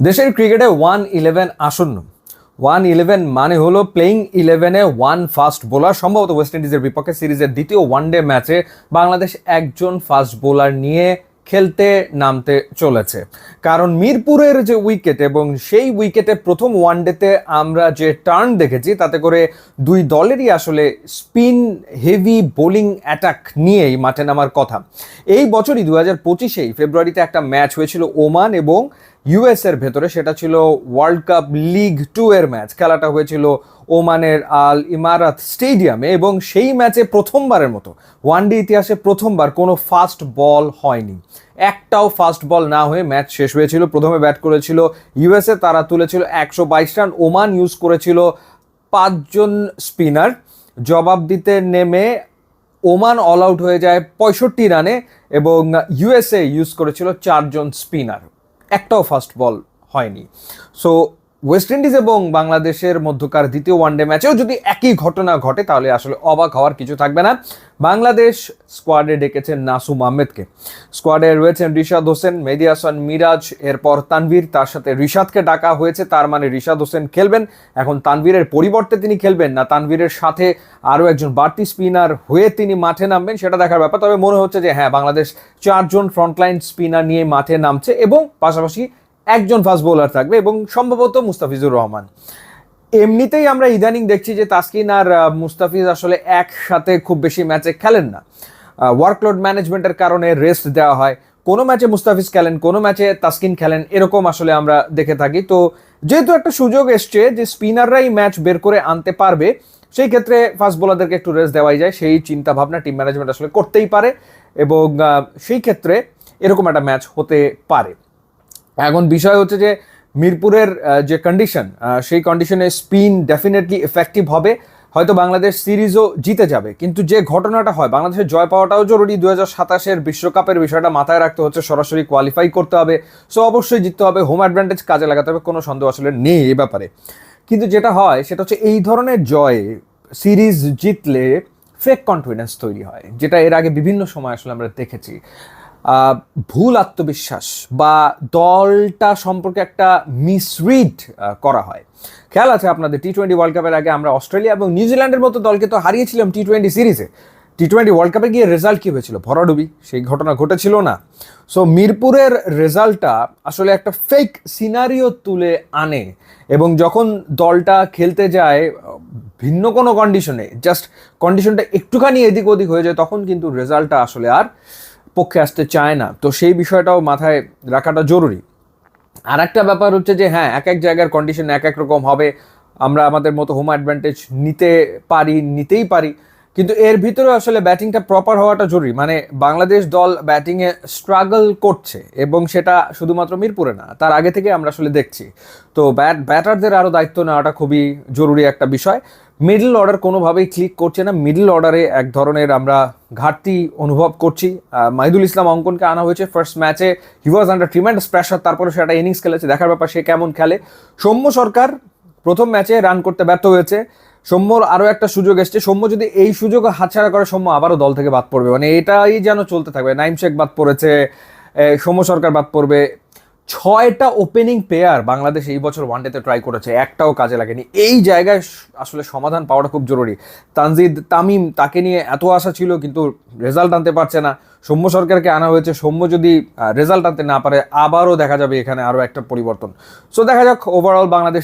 দেশের ক্রিকেটে one eleven আসন্ন। ওয়ান ইলেভেন মানে হলো প্লেইং ইলেভেনে ওয়ান ফাস্ট বোলার সম্ভবত ওয়েস্ট ইন্ডিজের বিপক্ষে সিরিজের দ্বিতীয় ওয়ানডে ম্যাচে বাংলাদেশ একজন ফাস্ট বোলার নিয়ে খেলতে নামতে চলেছে। কারণ মিরপুরের যে উইকেট এবং সেই উইকেটে প্রথম ওয়ানডেতে আমরা যে টার্ন দেখেছি, তাতে করে দুই দলেরই আসলে স্পিন হেভি বোলিং অ্যাটাক নিয়েই মাঠে নামার কথা। এই বছরই দু হাজার পঁচিশেই ফেব্রুয়ারিতে একটা ম্যাচ হয়েছিল ওমান এবং ইউএস এর ভেতরে সেটা ছিল ওয়ার্ল্ড কাপ লিগ টু এর ম্যাচ খেলাটা হয়েছিল ওমানের আল ইমারাত স্টেডিয়ামে এবং সেই ম্যাচে প্রথমবারের মতো। ওয়ানডে ইতিহাসে প্রথমবার কোনো ফাস্ট বল হয়নি। একটাও ফাস্ট বল না হয়ে ম্যাচ শেষ হয়েছিল। প্রথমে ব্যাট করেছিল ইউএসএ তারা তুলেছিল একশো বাইশ রান। ওমান ইউজ করেছিল পাঁচজন স্পিনার জবাব দিতে নেমে ওমান অল আউট হয়ে যায় পঁয়ষট্টি রানে এবং ইউএসএ ইউজ করেছিল চারজন স্পিনার একটাও ফার্স্ট বল হয়নি। সো ওয়েস্ট ইন্ডিজ এবং বাংলাদেশের মধ্যকার দ্বিতীয় ওয়ানডে ম্যাচেও যদি একই ঘটনা ঘটে, তাহলে আসলে অবাক হওয়ার কিছু থাকবে না। বাংলাদেশ স্কোয়াডে ডেকেছেন নাসুম আহমেদকে। স্কোয়াডে রয়েছেন রিশাদ হোসেন, মেহেদি হাসান, মিরাজ, এরপর তানভীর, তার সাথে রিশাদকে ডাকা হয়েছে, তার মানে রিশাদ হোসেন খেলবেন। এখন তানভীরের পরিবর্তে তিনি খেলবেন না, তানভীরের সাথে আরও একজন বাড়তি স্পিনার হয়ে তিনি মাঠে নামবেন, সেটা দেখার ব্যাপার। তবে মনে হচ্ছে যে হ্যাঁ বাংলাদেশ চারজন ফ্রন্টলাইন স্পিনার নিয়ে মাঠে নামছে এবং পাশাপাশি একজন ফাস্ট বোলার থাকবে এবং সম্ভবত মুস্তাফিজুর রহমান। এমনিতেই আমরা ইদানিং দেখছি যে তাসকিন আর মুস্তাফিজ আসলে একসাথে খুব বেশি ম্যাচে খেলেন না। ওয়ার্কলোড ম্যানেজমেন্টের কারণে রেস্ট দেওয়া হয়। কোনো ম্যাচে মুস্তাফিজ খেলেন, কোনো ম্যাচে তাসকিন খেলেন, এরকম আসলে আমরা দেখে থাকি। তো যেহেতু একটা সুযোগ এসছে যে স্পিনাররাই ম্যাচ বের করে আনতে পারবে, সেই ক্ষেত্রে ফাস্ট বোলারদেরকে একটু রেস্ট দেওয়াই যায়। সেই চিন্তা ভাবনা টিম ম্যানেজমেন্ট আসলে করতেই পারে এবং সেই ক্ষেত্রে এরকম একটা ম্যাচ হতে পারে। এখন বিষয় হচ্ছে যে মিরপুরের যে কন্ডিশন সেই কন্ডিশনে স্পিন ডেফিনেটলি এফেক্টিভ হবে। হয়তো বাংলাদেশ সিরিজও জিতে যাবে। কিন্তু যে ঘটনাটা হয়, বাংলাদেশের জয় পাওয়াটাও জরুরি। দু হাজার সাতাশের বিশ্বকাপের বিষয়টা মাথায় রাখতে হচ্ছে, সরাসরি কোয়ালিফাই করতে হবে। সো অবশ্যই জিততে হবে হোম অ্যাডভান্টেজ কাজে লাগাতে হবে, কোনো সন্দেহ আসলে নেই এ ব্যাপারে। কিন্তু যেটা হয়, সেটা হচ্ছে এই ধরনের জয়ে, সিরিজ জিতলে ফেক কনফিডেন্স তৈরি হয়, যেটা এর আগে বিভিন্ন সময় আসলে আমরা দেখেছি। ভুল আত্মবিশ্বাস বা দলটা সম্পর্কে একটা মিসরিড করা হয়। খেয়াল আছে আপনাদের টি টোয়েন্টি ওয়ার্ল্ড কাপের আগে আমরা অস্ট্রেলিয়া এবং নিউজিল্যান্ডের মতো দলকে তো হারিয়েছিলাম টি টোয়েন্টি সিরিজে টি টোয়েন্টি ওয়ার্ল্ড কাপে গিয়ে রেজাল্ট কী হয়েছিল? ভরাডুবি, সেই ঘটনা ঘটেছিল না। সো মিরপুরের রেজাল্টটা আসলে একটা ফেক সিনারিও তুলে আনে এবং যখন দলটা খেলতে যায়, ভিন্ন কোনো কন্ডিশনে জাস্ট কন্ডিশনটা একটুখানি এদিক ওদিক হয়ে যায়, তখন কিন্তু রেজাল্টটা আসলে আর পক্ষে আসতে চায় না। তো সেই বিষয়টাও মাথায় রাখাটা জরুরি। আর একটা ব্যাপার হচ্ছে যে হ্যাঁ এক এক জায়গার কন্ডিশন এক এক রকম হবে। আমরা আমাদের মতো হোম অ্যাডভান্টেজ নিতে পারি, নিতেই পারি। কিন্তু এর ভিতরে আসলে ব্যাটিংটা প্রপার হওয়াটা জরুরি। মানে বাংলাদেশ দল ব্যাটিংয়ে স্ট্রাগল করছে এবং সেটা শুধুমাত্র মিরপুরে না, তার আগে থেকে আমরা আসলে দেখছি। তো ব্যাট ব্যাটারদের আরও দায়িত্ব নেওয়াটা খুবই জরুরি একটা বিষয়। মিডল অর্ডার কোনোভাবেই ক্লিক করছে না। মিডল অর্ডারে এক ধরনের আমরা ঘাটতি অনুভব করছি। মাহিদুল ইসলাম অঙ্কনকে আনা হয়েছে ফার্স্ট ম্যাচে he was under tremendous pressure তারপরে সেটা ইনিংস খেলেছে। দেখার ব্যাপার সে কেমন খেলে। সৌম্য সরকার প্রথম ম্যাচে রান করতে ব্যর্থ হয়েছে। সৌম্যর আরও একটা সুযোগ এসছে। সৌম্য যদি এই সুযোগ হাতছাড়া করে, সৌম্য আবারও দল থেকে বাদ পড়বে। মানে এটাই যেন চলতে থাকবে। নাইম শেখ বাদ পড়েছে সৌম্য সরকার বাদ পড়বে। ছয়টা ওপেনিং প্লেয়ার বাংলাদেশ এই বছর ওয়ানডেতে ট্রাই করেছে। একটাও কাজে লাগেনি। এই জায়গায় আসলে সমাধান পাওয়াটা খুব জরুরি। তানজিদ তামিম তাকে নিয়ে এত আশা ছিল, কিন্তু রেজাল্ট আনতে পারছে না। সৌম্য সরকারকে আনা হয়েছে। সৌম্য যদি রেজাল্ট আনতে না পারে, আবারও দেখা যাবে এখানে আরও একটা পরিবর্তন। সো দেখা যাক ওভারঅল বাংলাদেশ